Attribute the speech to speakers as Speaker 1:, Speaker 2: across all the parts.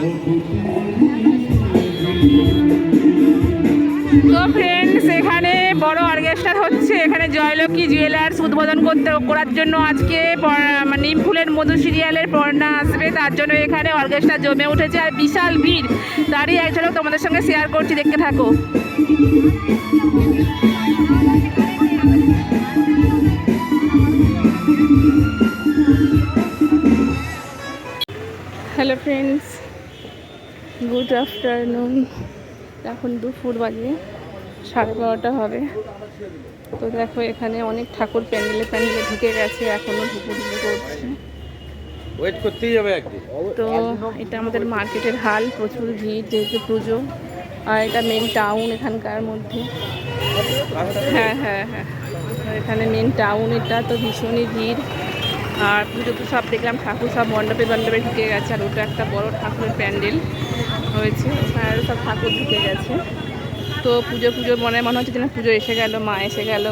Speaker 1: তো ফ্রেন্ডস এখানে বড় অর্কেস্ট্রা হচ্ছে। এখানে জয়লক্ষ্মী জুয়েলার্স উদ্বোধন করতে করার জন্য আজকে মানে নিমফুলের মধু সিরিয়ালের পর্ণা আসবে। তার জন্য এখানে অর্কেস্ট্রা জমে উঠেছে আর বিশাল ভিড়। তারই এক ঝলক তোমাদের সঙ্গে শেয়ার করছি, দেখতে থাকো। হ্যালো ফ্রেন্ডস গুড আফটারনুন এখন দুপুর বাজে সাড়ে বারোটা হবে। তো দেখো এখানে অনেক ঠাকুর প্যান্ডেলে প্যান্ডেলে ঢুকে গেছে এখনও ঢুকু ঢুকু করছে।
Speaker 2: ওয়েট করতেই একদিন।
Speaker 1: তো এটা আমাদের মার্কেটের হাল প্রচুর ভিড় যেহেতু পুজো। আর এটা মেন টাউন এখানকার মধ্যে। হ্যাঁ হ্যাঁ হ্যাঁ। এখানে মেন টাউন এটা তো ভীষণই ভিড়। আর পুজো তো সব দেখলাম ঠাকুর সব মণ্ডপে মণ্ডপে ঢুকে গেছে। আর ওটা একটা বড় ঠাকুরের প্যান্ডেল। হয়েছে আর সব ঠাকুর ঢুকে গেছে। তো পুজো পুজো, মনে মনে হচ্ছে যেন পুজো এসে গেল, মা এসে গেল।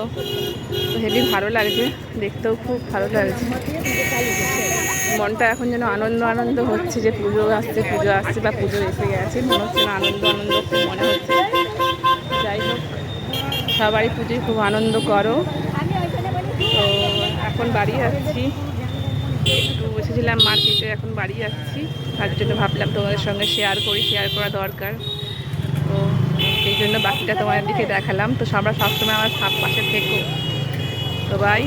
Speaker 1: তো হেবি ভালো লাগছে, দেখতেও খুব ভালো লাগছে। মনটা এখন যেন আনন্দ আনন্দ হচ্ছে যে পুজো আসছে পুজো আসছে বা পুজো এসে গেছে, মনে হচ্ছে না আনন্দ আনন্দ খুব মনে হচ্ছে। যাই হোক, সবারই পুজোয় খুব আনন্দ করো। তো এখন বাড়ি যাচ্ছি একটু বসেছিলাম মার্কেটে এখন বাড়ি যাচ্ছি। তার জন্য ভাবলাম তোমাদের সঙ্গে শেয়ার করি শেয়ার করা দরকার। তো সেই জন্য বাকিটা তোমাদের দিকে দেখালাম। তো আমরা সবসময় আমার পাশে থেকো। তো বাই